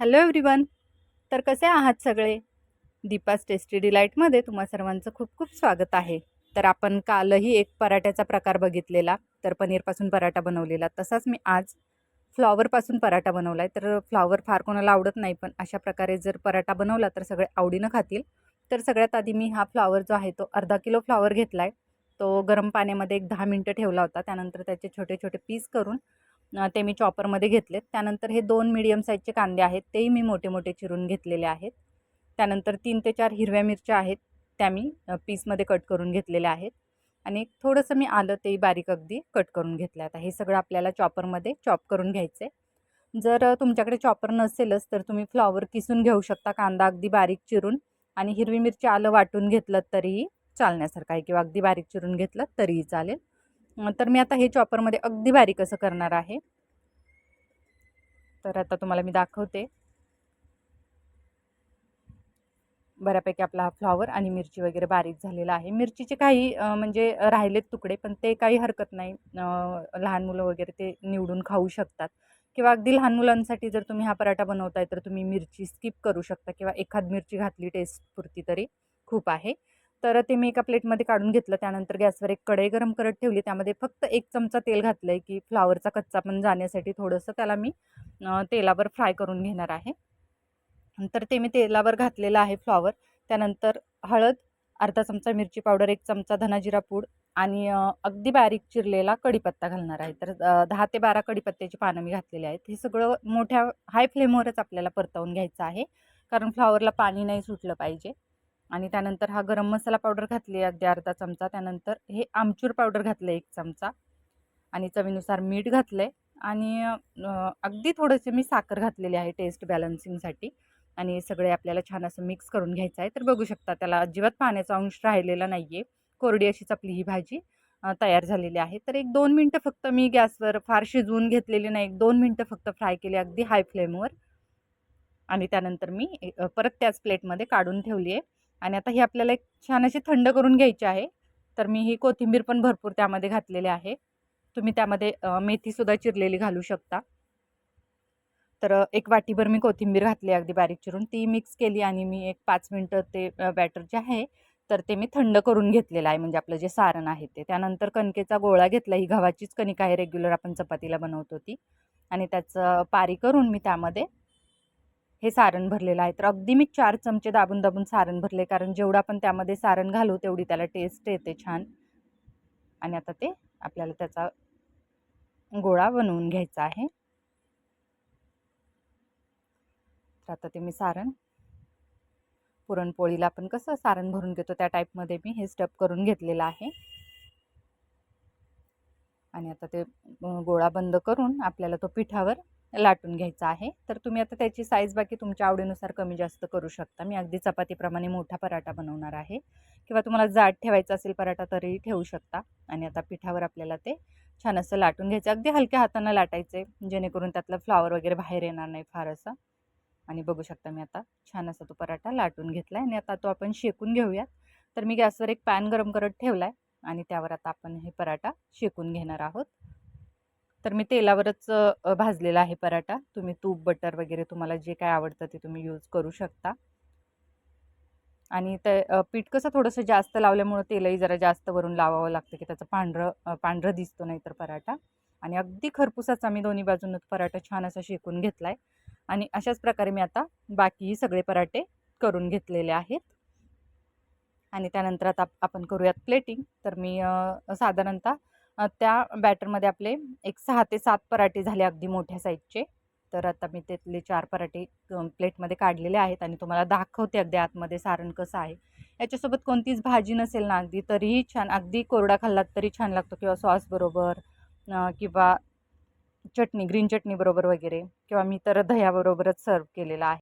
Hello everyone तर कसे आहात सगळे? दीपास टेस्टी डिलाईटमध्ये तुम्हा सर्वांचं खूप खूप स्वागत आहे. तर आपण कालही एक पराठ्याचा प्रकार बघितलेला तर पनीरपासून पराठा बनवलेला. तसाच मी आज फ्लॉवरपासून पराठा बनवला आहे तर फ्लॉवर फार कोणाला आवडत नाही पण अशा प्रकारे जर पराठा बनवला तर सगळे आवडीनं खातील. तर सगळ्यात आधी मी हा फ्लॉवर जो आहे तो अर्धा किलो फ्लॉवर घेतला आहे तो गरम पाण्यामध्ये एक दहा मिनटं ठेवला होता. त्यानंतर त्याचे छोटे छोटे पीस करून ते मी चॉपरमध्ये घेतलेत. त्यानंतर हे दोन मीडियम साईजचे कांदे आहेत तेही मी मोठे मोठे चिरून घेतलेले आहेत. त्यानंतर तीन ते चार हिरव्या मिरच्या आहेत त्या मी पीसमध्ये कट करून घेतलेल्या आहेत. आणि थोडंसं मी आलं तेही बारीक अगदी कट करून घेतलं आता. हे सगळं आपल्याला चॉपरमध्ये चॉप करून घ्यायचं आहे जर तुमच्याकडे चॉपर नसेलच तर तुम्ही फ्लॉवर किसून घेऊ शकता कांदा अगदी बारीक चिरून. आणि हिरवी मिरची आलं वाटून घेतलं तरीही चालण्यासारखं आहे किंवा अगदी बारीक चिरून घेतलं तरीही चालेल. तर मी आता हे चॉपरमध्ये अगदी बारीक असं करणार आहे. तर आता तुम्हाला मी दाखवते. बऱ्यापैकी आपला हा फ्लॉवर आणि मिरची वगैरे बारीक झालेला आहे. मिरचीचे काही म्हणजे राहिलेत तुकडे पण ते काही हरकत नाही. लहान मुलं वगैरे ते निवडून खाऊ शकतात. किंवा अगदी लहान मुलांसाठी जर तुम्ही हा पराठा बनवताय तर तुम्ही मिरची स्किप करू शकता. किंवा एखाद मिरची घातली टेस्टपुरती तरी खूप आहे. तर ते मी एका प्लेटमध्ये काढून घेतलं. त्यानंतर गॅसवर एक कढई गरम करत ठेवली. त्यामध्ये फक्त एक चमचा तेल घातलं आहे की फ्लावरचा कच्चा पण जाण्यासाठी थोडंसं त्याला मी तेलावर फ्राय करून घेणार आहे. नंतर ते मी तेलावर घातलेलं आहे फ्लॉवर. त्यानंतर हळद अर्धा चमचा मिरची पावडर एक चमचा धनाजिरा पूड आणि अगदी बारीक चिरलेला कढीपत्ता घालणार आहे. तर दहा ते बारा कढीपत्त्याची पानं मी घातलेली आहेत. हे सगळं मोठ्या हाय फ्लेमवरच आपल्याला परतवून घ्यायचं आहे. कारण फ्लॉवरला पाणी नाही सुटलं पाहिजे. आणि त्यानंतर हा गरम मसाला पावडर घातली अगदी अर्धा चमचा. त्यानंतर हे आमचूर पावडर घातलं एक चमचा. आणि चवीनुसार मीठ घातलं आहे आणि अगदी थोडंसे मी साखर घातलेली आहे टेस्ट बॅलन्सिंगसाठी आणि सगळे आपल्याला छान असं मिक्स करून घ्यायचं आहे. तर बघू शकता त्याला अजिबात पाण्याचा अंश राहिलेला नाही आहे कोरडी अशी चपली ही भाजी तयार झालेली आहे. तर एक दोन मिनटं फक्त मी गॅसवर फार शिजवून घेतलेली नाही. एक दोन मिनटं फक्त फ्राय केली अगदी हाय फ्लेमवर आणि त्यानंतर मी परत त्याच प्लेटमध्ये काढून ठेवली आहे. आणि आता ही आपल्याला एक छान अशी थंड करून घ्यायची आहे. तर मी ही कोथिंबीर पण भरपूर त्यामध्ये घातलेली आहे. तुम्ही त्यामध्ये मेथीसुद्धा चिरलेली घालू शकता. तर एक वाटीभर मी कोथिंबीर घातली अगदी बारीक चिरून. ती मिक्स केली आणि मी एक पाच मिनटं ते बॅटर जे आहे तर ते मी थंड करून घेतलेलं आहे. म्हणजे आपलं जे सारण आहे ते. त्यानंतर कणकेचा गोळा घेतला. ही गव्हाचीच कणिक आहे. रेग्युलर आपण चपातीला बनवतो ती. आणि त्याचं पारी करून मी त्यामध्ये हे सारण भरलेलं आहे. तर अगदी मी चार चमचे दाबून दाबून सारण भरले. कारण जेवढं आपण त्यामध्ये सारण घालू तेवढी त्याला टेस्ट येते छान. आणि आता ते आपल्याला त्याचा गोळा बनवून घ्यायचा आहे. तर आता ते मी सारण पुरणपोळीला आपण कसं सारण भरून घेतो त्या टाईपमध्ये मी हे स्टप करून घेतलेलं आहे. आणि आता ते गोळा बंद करून आपल्याला तो पिठावर लाटून घ्यायचा आहे. तर तुम्ही आता त्याची साईज बाकी तुमच्या आवडीनुसार कमी जास्त करू शकता. मी अगदी चपातीप्रमाणे मोठा पराठा बनवणार आहे. किंवा तुम्हाला जाड ठेवायचा असेल पराठा तरीही ठेवू शकता. आणि आता पिठावर आपल्याला ते छान असं लाटून घ्यायचं. अगदी हलक्या हातानं लाटायचे जेणेकरून त्यातलं फ्लावर वगैरे बाहेर येणार नाही फार असं आणि बघू शकता मी आता छान असा तो पराठा लाटून घेतला आहे आणि आता तो आपण शेकून घेऊयात. तर मी गॅसवर एक पॅन गरम करत ठेवला आहे आणि त्यावर आता आपण हे पराठा शेकून घेणार आहोत. तर मी तेलावरच भाजलेला आहे पराठा. तुम्ही तूप बटर वगैरे तुम्हाला जे काय आवडतं ते तुम्ही यूज करू शकता. आणि ते पीठ कसं थोडंसं जास्त लावल्यामुळं तेलही जरा जास्त वरून लावावं लागतं की त्याचं पांढरं पांढरं दिसतो नाही तर पराठा. आणि अगदी खरपूसाचा मी दोन्ही बाजूनं पराठा छान असा शेकून घेतला आहे आणि अशाच प्रकारे मी आता बाकीही सगळे पराठे करून घेतलेले आहेत. आणि त्यानंतर आता आपण करूयात प्लेटिंग तर मी साधारणतः त्या बॅटरमध्ये आपले एक सहा ते सात पराठे झाले अगदी मोठ्या साईजचे तर आता मी त्यातले चार पराठे प्लेटमध्ये काढलेले आहेत आणि तुम्हाला दाखवते अगदी आतमध्ये सारण कसं आहे. याच्यासोबत कोणतीच भाजी नसेल ना अगदी तरीही छान अगदी कोरडा खाल्लात तरी छान लागतो किंवा सॉस बरोबर किंवा चटणी ग्रीन चटणी बरोबर वगैरे किंवा मी तर दह्याबरोबरच सर्व केलेला आहे.